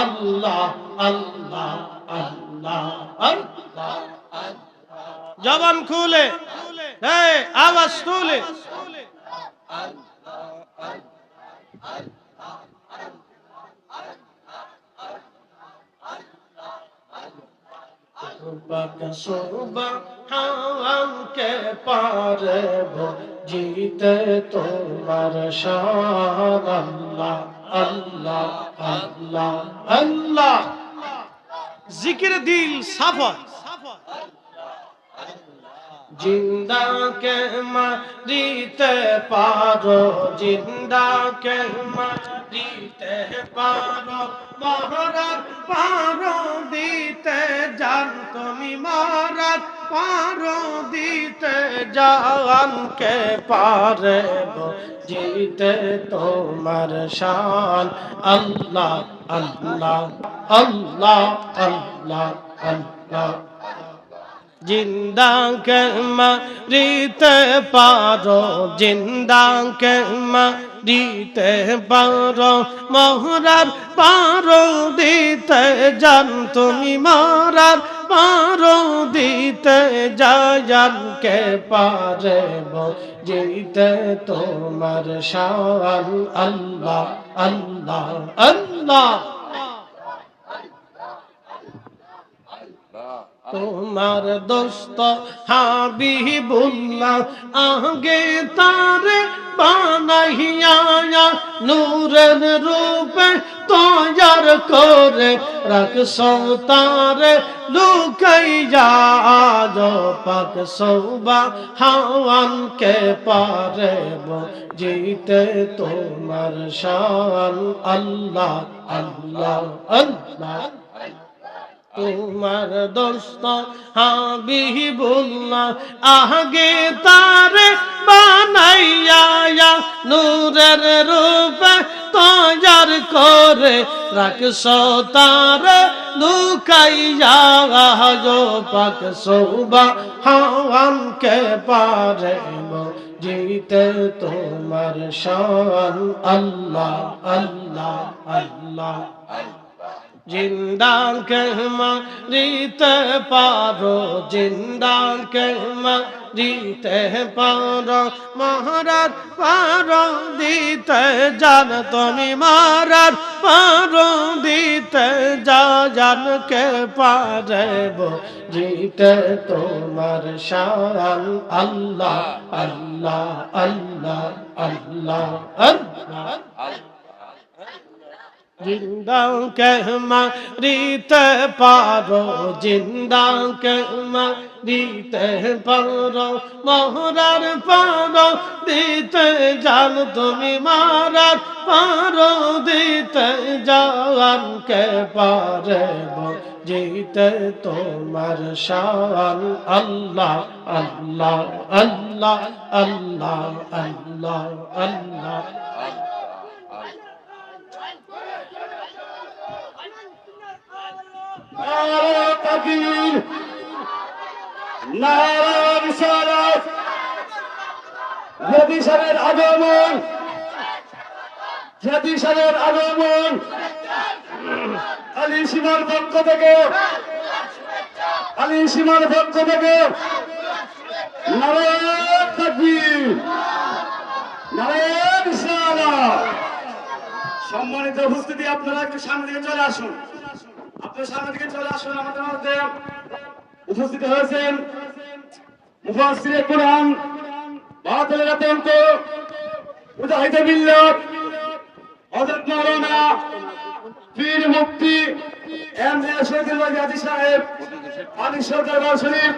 আল্লাহ আল্লাহ আল্লাহ আল্লাহ জবান খুলে। আওয়াজ তুলে। কে পারে জিতে তোমার শান আল্লাহ আল্লাহ আল্লাহ আল্লাহ। জিকির দিল সাফা জিন্দা কে মারিতে পারো জিন্দা কে মারিতে পারো মহারাজ পারো দিতে জান তুমি মহারাজ পারো দিতে জান কে পারে জিতে তোমার শান আল্লাহ আল্লাহ আল্লাহ আল্লাহ আল্লাহ জিন্দা কে মারিতে পারো জিন্দা কে মারিতে পারো মহরার পারো দিতে জান তুমি মহারার পারো দিতে জান কে পারে জিতে তোমার শান আল্লাহ আল্লাহ আল্লাহ তোমার দোস্ত হাবিবুল্লাহ আগে তারে বানাইয়া নূরের রূপে তৈয়ার করে রাখছ তারে, লুকাইয়া আজ পাক সৌবা হাওয়ান কে পারে জিতে তোমার শান, আল্লাহ আল্লাহ আল্লাহ। তোমার দোস্ত হাবিবুল্লাহ, আগে তারে বানাইয়া নূরের রূপে তৈয়ার করে রাখছ, তার লুকাইয়া যো পাক সৌবা হাওয়ান কে পারে জিতে তোমার শান আল্লাহ আল্লাহ আল্লাহ। জিন্দা কেহমা রিতে পারো জিন্দা কেহমা দিতে পারো। মহারাজ, পারো দিতে জান তুমি মহারাজ, পারো দিতে যা জান কে পারে জিতে তোমার শান আল্লাহ আল্লাহ আল্লাহ আল্লাহ আল্লাহ। জিন্দা কেহমা রিতে পারো জিন্দা কেহমা দিতে পারো মহরার পারো দিতে জান তুমি মারার পারো দিতে জান কে পারে জিতে তোমার শান আল্লাহ আল্লাহ আল্লাহ আল্লাহ আল্লাহ আল্লাহ আগমন সাহেবের আগমন আলী সীমার পক্ষ থেকে আলী সীমার পক্ষ থেকে সম্মানিত উপস্থিতি আপনারা একটু সামনে চলে আসুন আপনার সামনে দিকে চলে আসুন, আমাদের মধ্যে উপস্থিত হয়েছেন মুফাসসিরে কোরআন, বাতিলের আতঙ্ক মুজাহিদ বিল্লাহ হযরত মাওলানা পীর মুফতি এম এ শহীদুল্লাহ সাহেব আলী সরকার শরীফ